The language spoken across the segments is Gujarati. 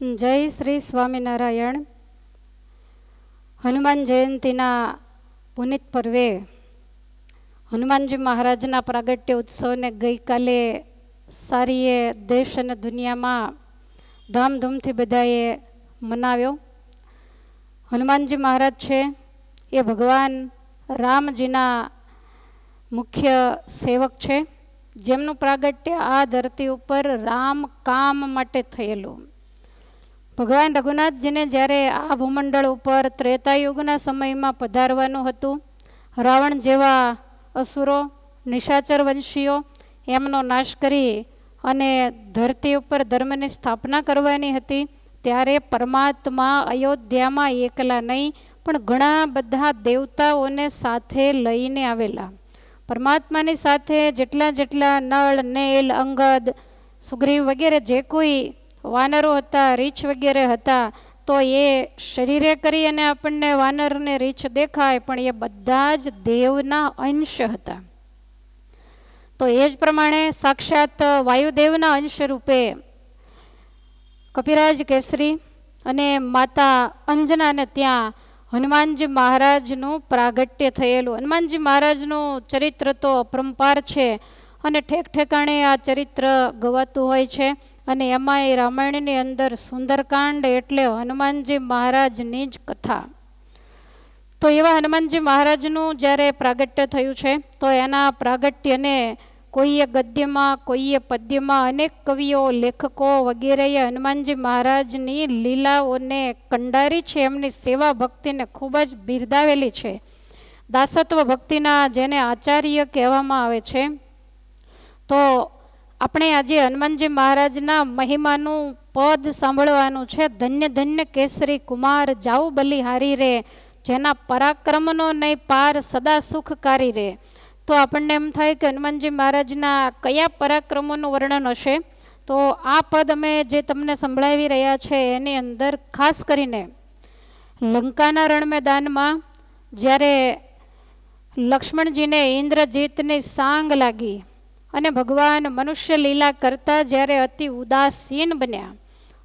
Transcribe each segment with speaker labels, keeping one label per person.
Speaker 1: જય શ્રી સ્વામિનારાયણ. હનુમાન જયંતિના પુનિત પર્વે હનુમાનજી મહારાજના પ્રાગટ્ય ઉત્સવને ગઈકાલે સારીએ દેશ અને દુનિયામાં ધામધૂમથી બધાએ મનાવ્યો. હનુમાનજી મહારાજ છે, એ ભગવાન રામજીના મુખ્ય સેવક છે, જેમનું પ્રાગટ્ય આ ધરતી ઉપર રામ કામ માટે થયેલું. ભગવાન રઘુનાથજીને જ્યારે આ ભૂમંડળ ઉપર ત્રેતાયુગના સમયમાં પધારવાનું હતું, રાવણ જેવા અસુરો નિશાચર વંશીઓ એમનો નાશ કરી અને ધરતી ઉપર ધર્મની સ્થાપના કરવાની હતી, ત્યારે પરમાત્મા અયોધ્યામાં એકલા નહીં, પણ ઘણા બધા દેવતાઓને સાથે લઈને આવેલા. પરમાત્માની સાથે જેટલા જેટલા નળ, નેલ, અંગદ, સુગ્રીવ વગેરે જે કોઈ વાનરો હતા, રીછ વગેરે હતા, તો એ શરીરે કરી અને આપણને વાનરને રીછ દેખાય, પણ એ બધા જ દેવના અંશ હતા. તો એ જ પ્રમાણે સાક્ષાત વાયુદેવના અંશ રૂપે કપિરાજ કેસરી અને માતા અંજનાને ત્યાં હનુમાનજી મહારાજનું પ્રાગટ્ય થયેલું. હનુમાનજી મહારાજનું ચરિત્ર તો અપરંપાર છે અને ઠેક ઠેકાણે આ ચરિત્ર ગવાતું હોય છે. અને એમાં એ રામાયણની અંદર સુંદરકાંડ એટલે હનુમાનજી મહારાજની જ કથા. તો એવા હનુમાનજી મહારાજનું જ્યારે પ્રાગટ્ય થયું છે, તો એના પ્રાગટ્યને કોઈએ ગદ્યમાં, કોઈએ પદ્યમાં અનેક કવિઓ, લેખકો વગેરેએ હનુમાનજી મહારાજની લીલાઓને કંડારી છે, એમની સેવા ભક્તિને ખૂબ જ બિરદાવેલી છે. દાસત્વ ભક્તિના જેને આચાર્ય કહેવામાં આવે છે, તો આપણે આજે હનુમાનજી મહારાજના મહિમાનું પદ સાંભળવાનું છે. ધન્ય ધન્ય કેસરી કુમાર જાઉ બલિહારી રે, જેના પરાક્રમનો નહીં પાર સદા સુખકારી રે. તો આપણને એમ થાય કે હનુમાનજી મહારાજના કયા પરાક્રમોનું વર્ણન હશે? તો આ પદ અમે જે તમને સંભળાવી રહ્યા છે એની અંદર ખાસ કરીને લંકાના રણમેદાનમાં જ્યારે લક્ષ્મણજીને ઇન્દ્રજીતની સાંગ લાગી અને ભગવાન મનુષ્ય લીલા કરતા જ્યારે અતિ ઉદાસીન બન્યા.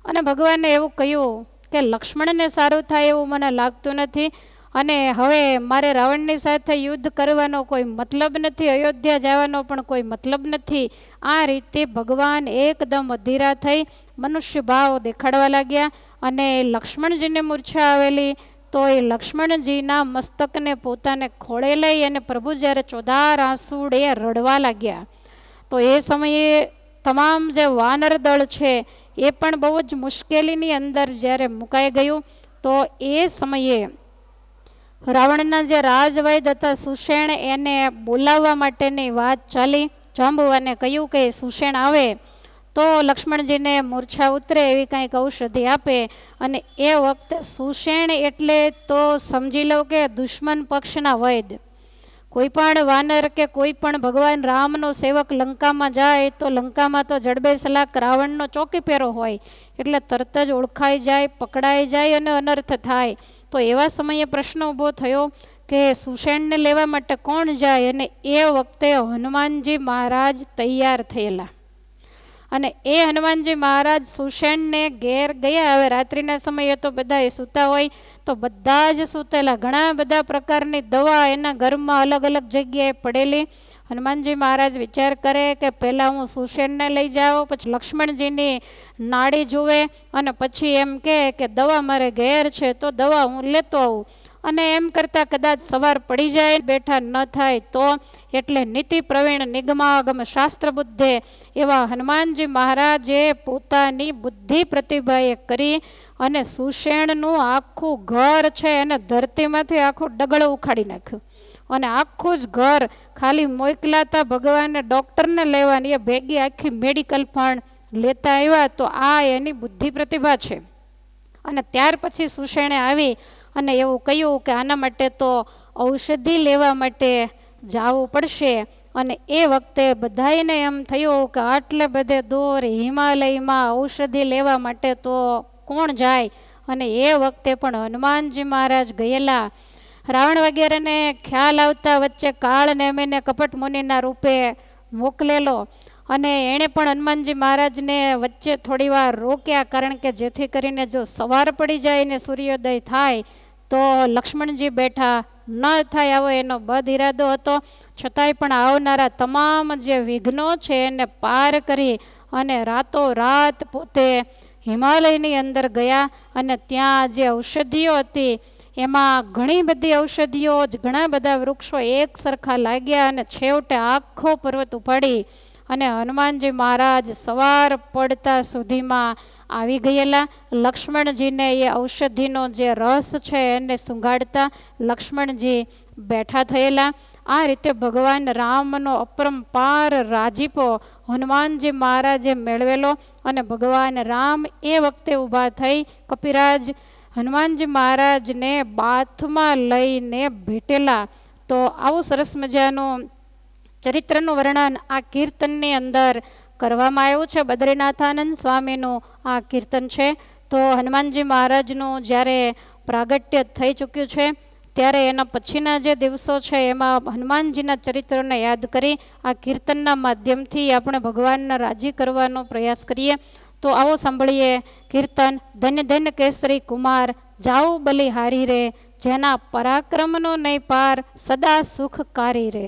Speaker 1: અને ભગવાને એવું કહ્યું કે, લક્ષ્મણને સારું થાય એવું મને લાગતું નથી અને હવે મારે રાવણની સાથે યુદ્ધ કરવાનો કોઈ મતલબ નથી, અયોધ્યા જવાનો પણ કોઈ મતલબ નથી. આ રીતે ભગવાન એકદમ અધીરા થઈ મનુષ્ય ભાવ દેખાડવા લાગ્યા અને લક્ષ્મણજીને મૂર્છા આવેલી તો એ લક્ષ્મણજીના મસ્તકને પોતાને ખોળે લઈ અને પ્રભુ જ્યારે ચોદાર આંસુડે રડવા લાગ્યા. તો એ સમયે તમામ જે વાનર દળ છે, એ પણ બહુ જ મુશ્કેલીની અંદર જ્યારે મુકાઈ ગયું, તો એ સમયે રાવણના જે રાજવૈદ હતા સુષેણ એને બોલાવવા માટેની વાત ચાલી. જાંબુવાને કહ્યું કે સુષેણ આવે. તો લક્ષ્મણજીને મૂર્છા ઉતરે એવી કંઈક ઔષધિ આપે અને એ વખતે સુષેણ એટલે તો સમજી લો કે દુશ્મન પક્ષના વૈદ. કોઈ પણ વાનર કે કોઈ પણ ભગવાન રામનો સેવક લંકામાં જાય તો લંકામાં તો જડબે સલાક રાવણનો ચોકી પહેરો હોય. એટલે તરત જ ઓળખાઈ જાય, પકડાઈ જાય અને અનર્થ થાય. તો એવા સમયે પ્રશ્ન ઊભો થયો કે સુષેણને લેવા માટે કોણ જાય અને એ વખતે હનુમાનજી મહારાજ તૈયાર થયેલા. અને એ હનુમાનજી મહારાજ સુષેણને ઘેર ગયા. હવે રાત્રિના સમયે તો બધાએ સૂતા હોય. તો બધા જ સૂતેલા, ઘણા બધા પ્રકારની દવા એના ઘરમાં અલગ અલગ જગ્યાએ પડેલી. હનુમાનજી મહારાજ વિચાર કરે કે પહેલાં હું સુષેણને લઈ જાઉં, પછી લક્ષ્મણજીની નાડી જુએ અને પછી એમ કહે કે દવા મારે ઘેર છે, તો દવા હું લેતો આવું. અને એમ કરતાં કદાચ સવાર પડી જાય, બેઠા ન થાય તો એટલે નીતિ પ્રવીણ નિગમાગમ શાસ્ત્ર બુદ્ધે એવા હનુમાનજી મહારાજે પોતાની બુદ્ધિ પ્રતિભાએ કરી અને સુષેણનું આખું ઘર છે એને ધરતીમાંથી આખું ડગળ ઉખાડી નાખ્યું. અને આખું જ ઘર ખાલી મોકલાતા ભગવાને ડૉક્ટરને લેવાની, એ ભેગી આખી મેડિકલ પણ લેતા આવ્યા તો આ એની બુદ્ધિ પ્રતિભા છે. અને ત્યાર પછી સુષેણે આવી અને એવું કહ્યું કે આના માટે તો ઔષધિ લેવા માટે જવું પડશે. અને એ વખતે બધાને એમ થયું કે આટલે બધે દૂર હિમાલયમાં ઔષધિ લેવા માટે તો કોણ જાય? અને એ વખતે પણ હનુમાનજી મહારાજ ગયેલા. રાવણ વગેરેને ખ્યાલ આવતા વચ્ચે કાળ નેમીને કપટ મુનિના રૂપે મોકલેલો. અને એણે પણ હનુમાનજી મહારાજને વચ્ચે થોડી વાર રોક્યા, કારણ કે જેથી કરીને જો સવાર પડી જાય ને સૂર્યોદય થાય, તો લક્ષ્મણજી બેઠા ન થાય આવો એનો બદ ઇરાદો હતો. છતાંય પણ આવનારા તમામ જે વિઘ્નો છે એને પાર કરી અને રાતો રાત પોતે હિમાલયની અંદર ગયા અને ત્યાં જે ઔષધિઓ હતી, એમાં ઘણી બધી ઔષધિઓ જ, ઘણા બધા વૃક્ષો એક સરખા લાગ્યા અને છેવટે આખો પર્વત ઉપાડી અને હનુમાનજી મહારાજ સવાર પડતા સુધીમાં આવી ગયેલા. લક્ષ્મણજીને એ ઔષધિનો જે રસ છે એને સુંઘાડતા લક્ષ્મણજી બેઠા થયેલા આ રીતે ભગવાન રામનો અપરંપાર રાજીપો હનુમાનજી મહારાજે મેળવેલો અને ભગવાન રામ એ વખતે ઊભા થઈ કપિરાજ હનુમાનજી મહારાજને બાથમાં લઈને ભેટેલા. તો આવું સરસ મજાનું ચરિત્રનું વર્ણન આ કીર્તનની અંદર કરવામાં આવ્યું છે. બદ્રીનાથાનંદ સ્વામીનું આ કીર્તન છે. તો હનુમાનજી મહારાજનું જ્યારે પ્રાગટ્ય થઈ ચૂક્યું છે ત્યારે એના પછીના જે દિવસો છે, એમાં હનુમાનજીના ચરિત્રને યાદ કરી આ કીર્તનના માધ્યમથી આપણે ભગવાનને રાજી કરવાનો પ્રયાસ કરીએ. તો આવો સાંભળીએ કીર્તન ધન્ય ધન્ય કેસરી કુમાર, જાઉ બલિ હારી રે, જેના પરાક્રમનો નહીં પાર, સદા સુખકારી રે.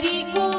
Speaker 2: કેસરી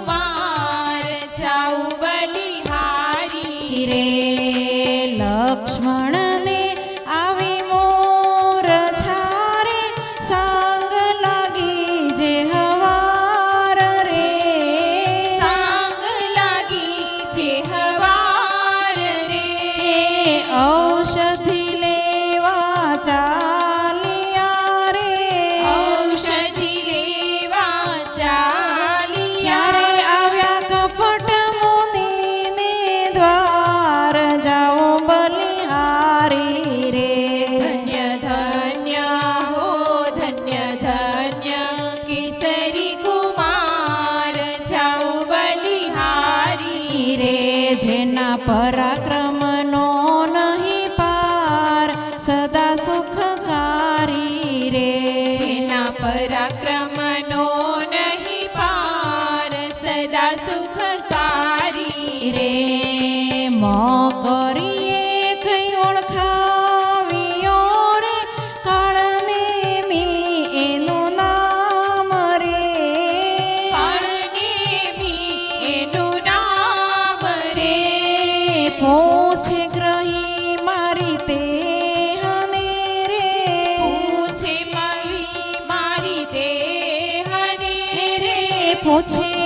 Speaker 3: પૂછે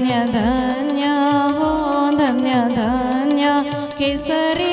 Speaker 3: ധന്യ ധന്യ ഓ ധന്യ ധന്യ കേസരി